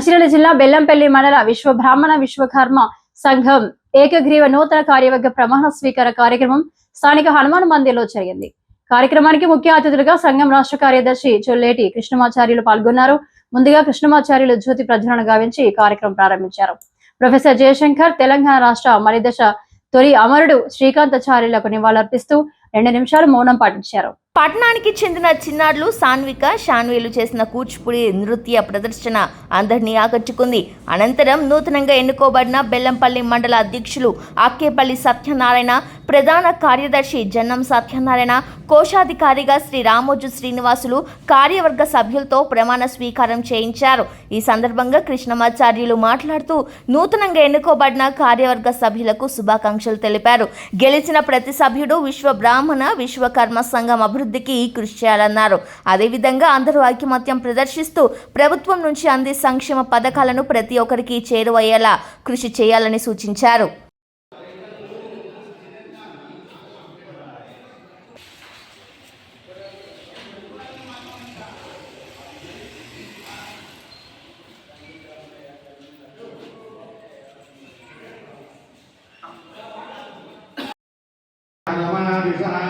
మంచిర్యాల జిల్లా బెల్లంపల్లి మండల విశ్వ బ్రాహ్మణ విశ్వకర్మ సంఘం ఏకగ్రీవ నూతన కార్యవర్గ ప్రమాణ స్వీకార కార్యక్రమం స్థానిక హనుమాన్ మందిర్లో జరిగింది. కార్యక్రమానికి ముఖ్య అతిథులుగా సంఘం రాష్ట్ర కార్యదర్శి చొల్లేటి కృష్ణమాచార్యులు పాల్గొన్నారు. ముందుగా కృష్ణమాచార్యులు జ్యోతి ప్రజ్వలన గావించి ఈ కార్యక్రమం ప్రారంభించారు. ప్రొఫెసర్ జయశంకర్ తెలంగాణ రాష్ట్ర మలిదశ తొలి అమరుడు శ్రీకాంతాచార్యులకు నివాళులర్పిస్తూ రెండు నిమిషాలు మౌనం పాటించారు. పట్టణానికి చెందిన చిన్నారులు సాన్విక షాన్వీలు చేసిన కూచిపూడి నృత్య ప్రదర్శన అందరినీ ఆకట్టుకుంది. అనంతరం నూతనంగా ఎన్నుకోబడిన బెల్లంపల్లి మండల అధ్యక్షులు అక్కేపల్లి సత్యనారాయణ ప్రధాన కార్యదర్శి జన్నం సత్యనారాయణ కోశాధికారిగా శ్రీ రామోజు శ్రీనివాసులు కార్యవర్గ సభ్యులతో ప్రమాణ స్వీకారం చేయించారు. ఈ సందర్భంగా కృష్ణమాచార్యులు మాట్లాడుతూ నూతనంగా ఎన్నుకోబడిన కార్యవర్గ సభ్యులకు శుభాకాంక్షలు తెలిపారు. గెలిచిన ప్రతి సభ్యుడు విశ్వ బ్రాహ్మణ విశ్వకర్మ సంఘం అభివృద్ధికి కృషి చేయాలన్నారు అదేవిధంగా అందరూ ఐకమత్యం ప్రదర్శిస్తూ ప్రభుత్వం నుంచి అందే సంక్షేమ పథకాలను ప్రతి ఒక్కరికి చేరువయ్యేలా కృషి చేయాలని సూచించారు desire.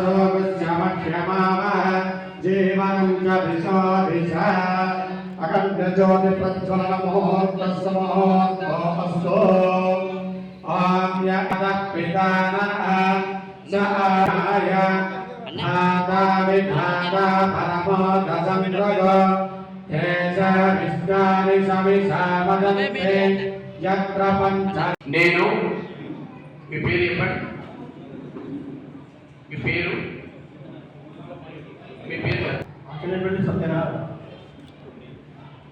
पशोगस्यमक्षमावः जीवनं च दिशो दिश अखण्डज्योतिप्रज्वलनमुहूर्तस्य मुहूर्तोऽस्तु ॐ यः पितानः स आय धाता विधाता परमो दशन्द्रग केश विष्णानि सविषा वदन्ते यत्र पञ्च నేను మీ పేరు చెప్పండి మీ పేరు? మీ పేరు? అఖిలపల్లి సత్యనారాయణ.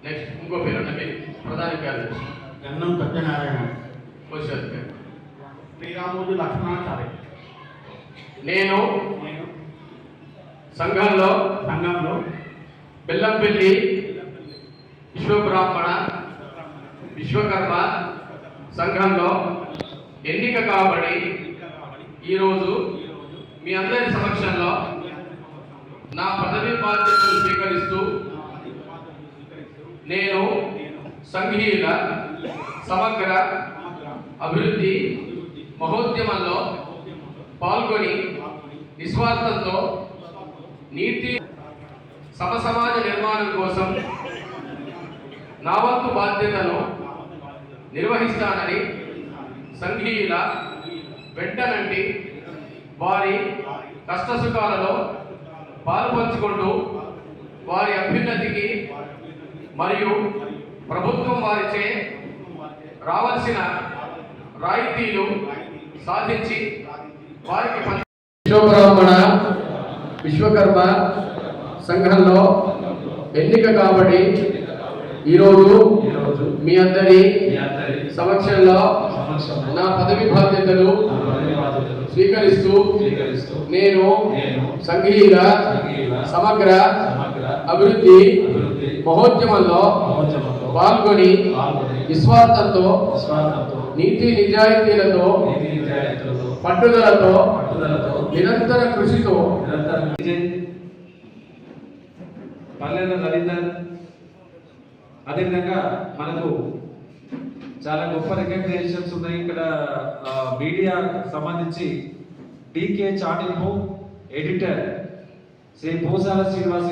నెక్స్ట్ ఇంకో పేరు అంటే మీరు ప్రధాన కార్యదర్శి గన్నం సత్యనారాయణ. కోశాధికారి శ్రీరామూజు లక్ష్మణాచార్య నేను నేను సంఘంలో సంఘంలో బెల్లంపల్లి విశ్వబ్రాహ్మణ విశ్వకర్మ సంఘంలో ఎన్నిక కాబడి ఈరోజు మీ అందరి సమక్షంలో నా పదవి బాధ్యతలు స్వీకరిస్తూ నేను సంఘీయుల సమగ్ర అభివృద్ధి మహోద్యమంలో పాల్గొని నిస్వార్థంతో నీతి సమసమాజ నిర్మాణం కోసం నా వంతు బాధ్యతను నిర్వహిస్తానని సంఘీయుల వెంటనంటి వారి కష్టసుఖాలలో పాల్పంచుకుంటూ వారి అభ్యున్నతికి మరియు ప్రభుత్వం వారిచే రావాల్సిన రాయితీలు సాధించి వారికి విశ్వబ్రాహ్మణ విశ్వకర్మ సంఘంలో ఎన్నిక కాబట్టి ఈరోజు మీ అందరి సమక్షంలో నా పదవి బాధ్యతలు స్వీకరిస్తూ నేను సంఘీయుల సమగ్ర అభివృద్ధి మహోద్యమంలో పాల్గొని నిస్వార్థంతో నీతి నిజాయితీలతో పట్టుదలతో నిరంతర కృషితో పల్లెల రవీందర్ అదేవిధంగా మనకు చాలా గొప్ప రికగ్నైజేషన్స్ ఉన్నాయి. ఇక్కడ మీడియా సంబంధించి డికే చాటింపు ఎడిటర్ శ్రీ భూసాల శ్రీనివాస్